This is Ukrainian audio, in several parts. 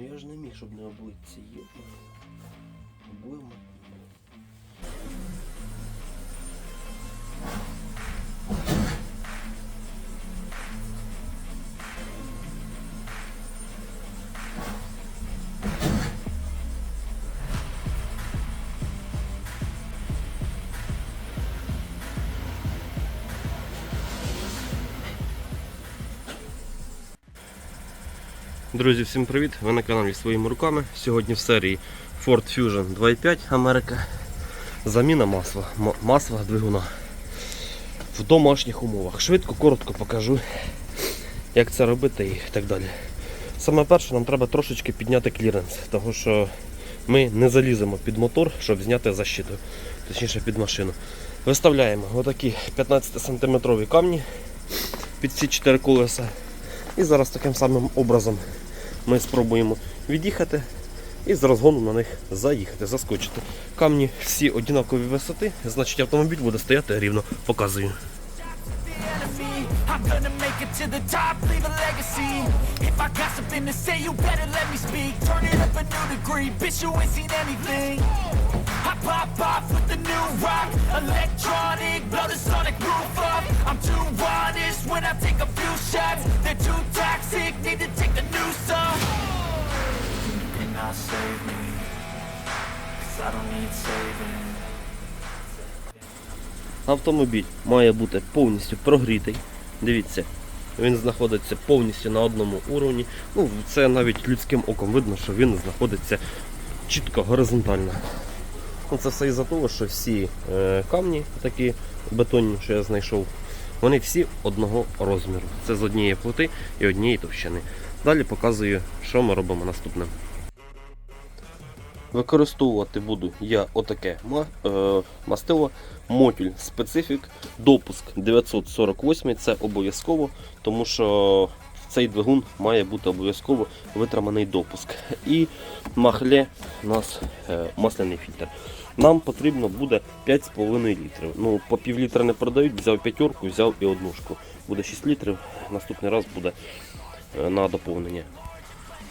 Ну я ж не міг, щоб не облитися. Йопа. Облимо. Друзі, всім привіт! Ви на каналі своїми руками. Сьогодні в серії Ford Fusion 2.5 Америка. Заміна масла, масла двигуна в домашніх умовах. Швидко, коротко покажу, як це робити і так далі. Саме перше, нам треба трошечки підняти кліренс, тому що ми не заліземо під мотор, щоб зняти защиту, точніше під машину. Виставляємо отакі 15 сантиметрові камні під ці 4 колеса. І зараз таким самим образом ми спробуємо від'їхати і з розгону на них заїхати, заскочити. Камні всі однакові висоти, значить автомобіль буде стояти рівно. Показую. I pop off with the new rock, electronic, blow the sonic roof up. I'm too honest when I take a few shots. They're too toxic, need to take the noose off. You cannot save me, 'cause I don't need saving. Автомобіль має бути повністю прогрітий. Дивіться, він знаходиться повністю на одному уровні. Ну, це навіть людським оком видно, що він знаходиться чітко горизонтально. Ну, це все із-за того, що всі е, камні такі бетонні, що я знайшов, вони всі одного розміру. Це з однієї плити і однієї товщини. Далі показую, що ми робимо наступним. Використовувати буду я отаке е, мастило Мотюль специфік, допуск 948 це обов'язково, тому що цей двигун має бути обов'язково витриманий допуск. І махле у нас е, масляний фільтр. Нам потрібно буде 5,5 літрів. Ну, по пів літра не продають, взяв п'ятерку, взяв і однушку. Буде 6 літрів, наступний раз буде е, на доповнення.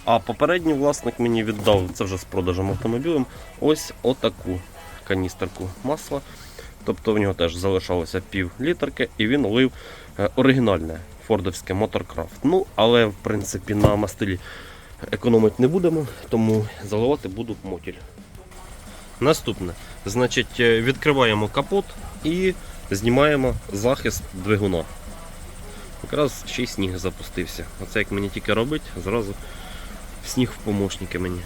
А попередній власник мені віддав, це вже з продажем автомобілем, ось отаку каністерку масла. Тобто в нього теж залишалося пів літерки і він лив е, оригінальне фордовське Motorcraft. Ну, але в принципі на мастилі економити не будемо, тому заливати буду мотіль. Наступне, значить, е, відкриваємо капот і знімаємо захист двигуна. Якраз ще й сніг запустився. Оце як мені тільки робить, зразу сніг в помощники мені.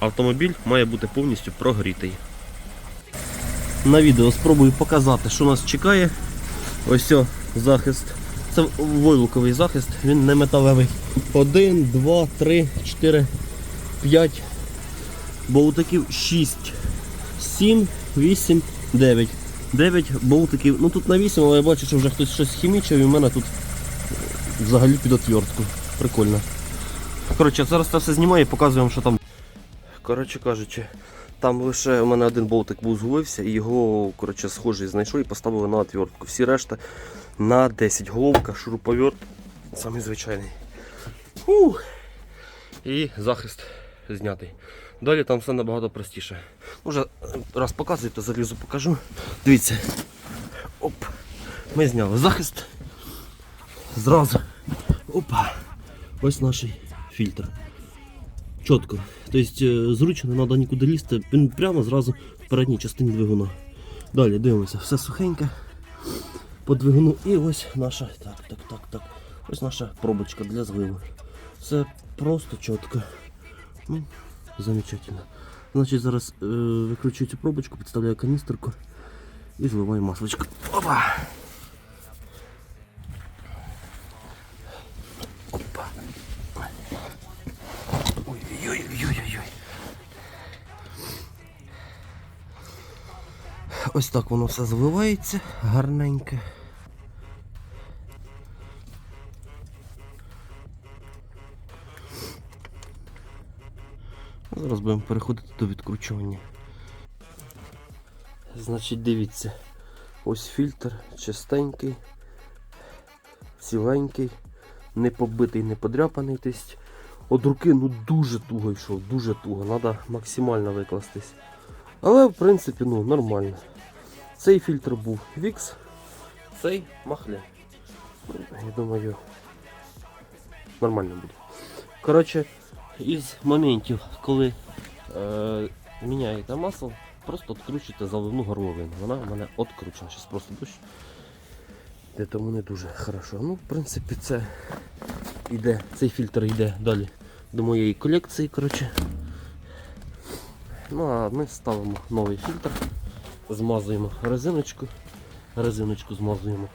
Автомобіль має бути повністю прогрітий. На відео спробую показати, що нас чекає. Ось о, захист. Це войлуковий захист, він не металевий. Один, два, три, чотири, п'ять. Болтиків 6, 7, 8, 9. 9 болтиків. Ну тут на 8, але я бачу, що вже хтось щось хімічив і в мене тут взагалі під отвертку. Прикольно. Коротше, зараз це все знімаю і показую вам, що там. Коротше кажучи, там лише у мене один болтик був згубився і його коротше, схожий знайшов і поставили на отвертку. Всі решта на 10 головка, шуруповерт, самий звичайний. Ух. І захист знятий. Далі там все набагато простіше. Може, раз показую, то залізу покажу. Дивіться. Оп. Ми зняли захист. Зразу. Опа. Ось наш фільтр. Чітко. Тобто е, зручно, не треба нікуди лізти. Він прямо зразу в передній частині двигуна. Далі дивимося, все сухеньке по двигуну. І ось наша. Так, так, так, так. Ось наша пробочка для зливу. Все просто чітко. Ну, замечательно. Значить, зараз е, викручую цю пробочку, підставляю каністерку і зливаю масличко. Опа! Опа! Ой-ой-ой-ой-ой. Ось так воно все заливається гарненьке. Зараз будемо переходити до відкручування. Значить, дивіться, ось фільтр чистенький, ціленький, не побитий, не подряпаний. Тобто От руки ну дуже туго йшов, дуже туго. Треба максимально викластись. Але в принципі ну нормально. Цей фільтр був Вікс, цей махля. Ну, Я думаю, нормально буде. Коротше, із моментів, коли е, міняєте масло, просто відкручуйте заливну горловину. Вона в мене відкручена. Зараз просто дощ. Де тому не дуже хорошо. Ну, в принципі, це йде, цей фільтр йде далі до моєї колекції. коротше. Ну а ми ставимо новий фільтр, змазуємо резиночку, резиночку змазуємо.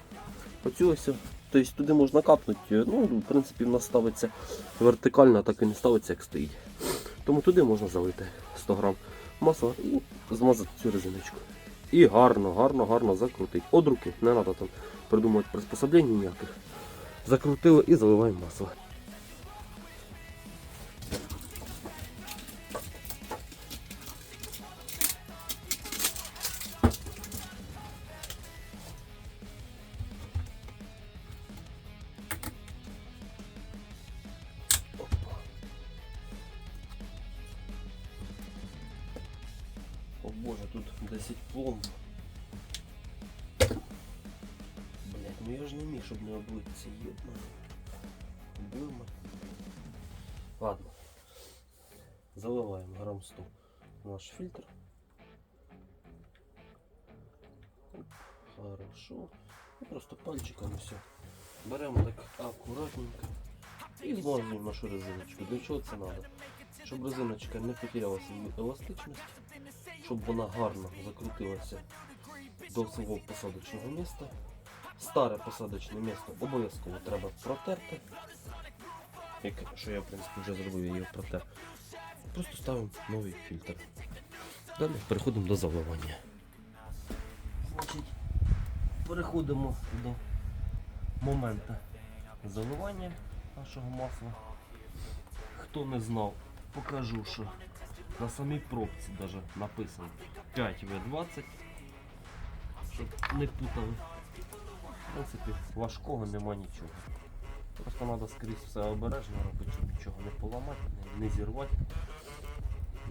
Оцю ось. Тобто туди можна капнути. Ну, в принципі, в нас ставиться вертикально, так і не ставиться, як стоїть. Тому туди можна залити 100 грам масла і змазати цю резиночку. І гарно, гарно, гарно закрутити. От руки, не треба там придумувати приспособлень ніяких. Закрутили і заливаємо масло. 10 пломб. Блять, ну я ж не міг, щоб не облитися, єдно. Блюма. Ладно. Заливаємо грам 100 наш фільтр. Хорошо. І просто пальчиком все. Беремо так акуратненько і змазуємо нашу резиночку. Для чого це треба? Щоб резиночка не потеряла свою еластичність, щоб вона гарно закрутилася до свого посадочного міста. Старе посадочне місто обов'язково треба протерти. Як, що я в принципі вже зробив, його протер. Просто ставимо новий фільтр. Далі переходимо до заливання. Переходимо до моменту заливання нашого масла. Хто не знав, покажу, що на самій пробці даже написано 5В20, щоб не путали. В принципі, важкого нема нічого. Просто треба скрізь все обережно робити, щоб нічого не поламати, не, зірвати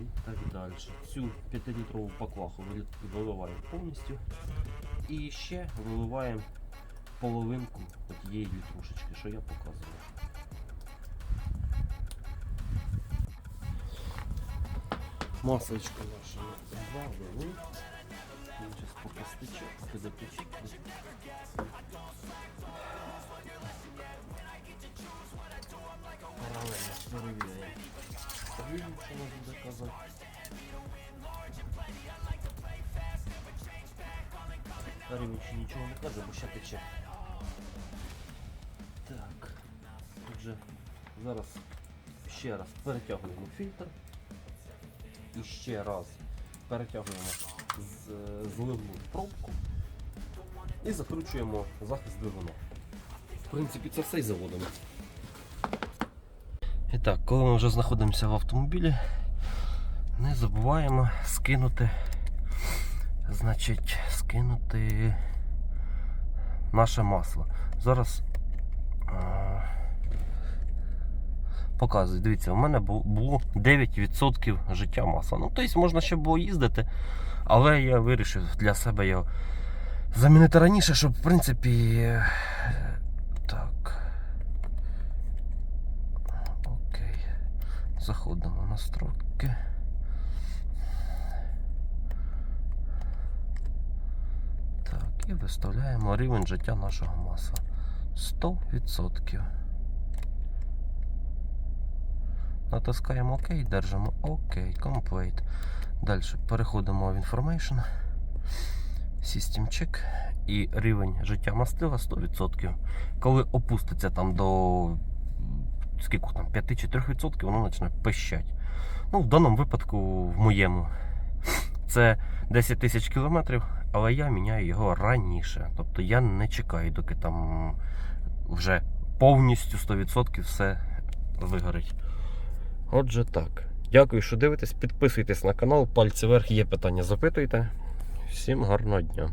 і так далі. Цю 5-літрову поклаху виливаємо повністю. І ще виливаємо половинку тієї літрушечки, що я показував. Масочка наша завели. Сейчас стече, поки запече. Паралельно перевіряємо. Рівень, що нам буде казати. Рівень ще нічого не каже, бо ще тече. Так. Отже, зараз ще раз перетягуємо фільтр. І ще раз перетягуємо зливну пробку і закручуємо захист двигуна. В принципі, це все і заводимо. І так, коли ми вже знаходимося в автомобілі, не забуваємо скинути, значить, скинути наше масло. Зараз а, показую. Дивіться, у мене було 9% життя масла. Ну, тобто можна ще було їздити, але я вирішив для себе його замінити раніше, щоб в принципі. Так. Окей. Заходимо в настройки. Так, і виставляємо рівень життя нашого масла. 100%. Натискаємо ОК, держимо ОК, Complete. Далі переходимо в Information. System Check і рівень життя мастила 100%. Коли опуститься там до скільки там 5 чи 3%, воно почне пищать. Ну, в даному випадку, в моєму, це 10 тисяч кілометрів, але я міняю його раніше. Тобто я не чекаю, доки там вже повністю 100% все вигорить. Отже так. Дякую, що дивитесь. Підписуйтесь на канал, пальці вверх, є питання, запитуйте. Всім гарного дня.